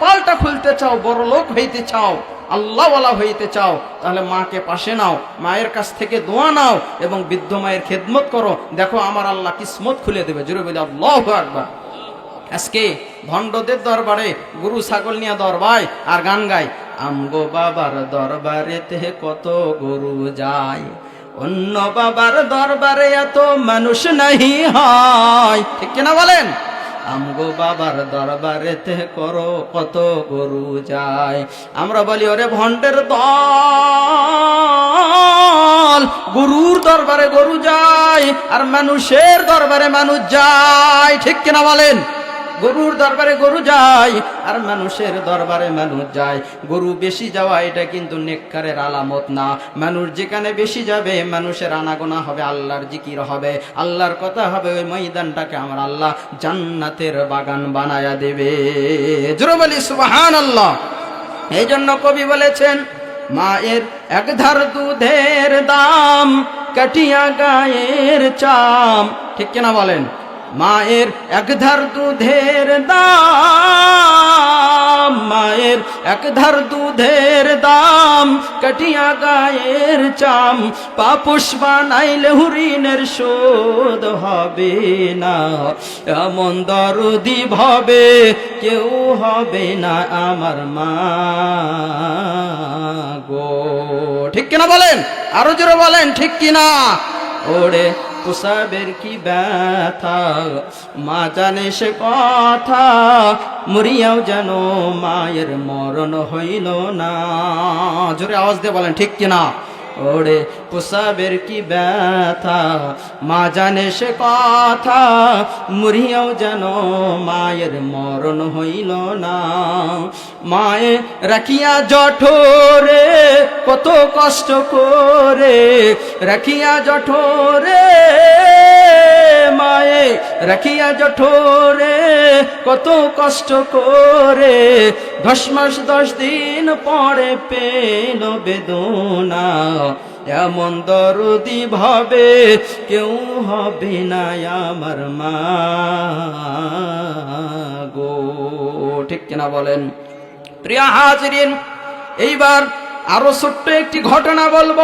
পাল্টা খুলতে চাও, বড় লোক হইতে চাও, আল্লাহওয়ালা হইতে চাও, তাহলে মাকে পাশে নাও, মায়ের কাছ থেকে দোয়া নাও এবং বৃদ্ধ মায়ের খেদমত করো। দেখো আমার আল্লাহ কিসমত খুলে দেবে। জুড়ে বলে, আল্লাহ আকবার। আজকে ভণ্ডদের দরবারে গরু, ছাগল নিয়ে দরবায় আর গান গায় আমগো বাবার দরবারেতে কত গরু যায়। অন্য বাবার দরবারে এত মানুষ নাহি হয়। ঠিক কিনা বলেন? আমগো বাবার দরবারেতে করো কত গরু যায়। আমরা বলি, ওরে ভণ্ডের দল, গরুর দরবারে গরু যায়, আর মানুষের দরবারে মানুষ যায়। ঠিক কিনা বলেন? গরুর দরবারে গরু যায়, আর মানুষের দরবারে মানুষ যায়। গরু বেশি যাওয়া, এটা কিন্তু নেককারের আলামত না। মানুষ যেখানে বেশি যাবে, মানুষের আনাগোনা হবে, আল্লাহর জিকির হবে। আল্লাহর কথা হবে, ওই ময়দানটাকে আমার আল্লাহ জান্নাতের বাগান বানায়া দেবে। জোরে বলি সুবাহান আল্লাহ এই জন্য কবি বলেছেন, মায়ের এক ধার দুধের দাম, কাটিয়া গায়ের চাম। ঠিক কিনা বলেন? মায়ের এক ধার দুধের দাম, মায়ের এক ধার দুধের দাম, কাটিয়া গায়ের চাম পাপুষ বানাইলে হরিণের শোধ হবে না। এমন দরদি ভাবে কেউ হবে না আমার মা গো। ঠিক কিনা বলেন? আরও জোরে বলেন, ঠিক কিনা? ওরে কুসাবের কি ব্যথা? মা জানে সে কথা, মরিয়াও যেন মায়ের মরণ হইল না। জোরে আওয়াজ দিয়ে বলেন, ঠিক কিনা? ওরে পোসাবের কি ব্যথা? মা জানে সে কথা মরিয়াও যেন মায়ের মরণ হইল না। মায়ে রাখিয়া জঠোরে, কত কষ্ট করে রাখিয়া জঠোরে মায়ে রাখিয়া জঠোরে, কত কষ্ট করে। দশ মাস, দশ দিন পরে পেল বেদনা। এমন দরদি ভাবে কেউ হবে না আমার মা গো। ঠিক কিনা বলেন? প্রিয়া হাজরিন, এইবার আরও ছোট্ট একটি ঘটনা বলব।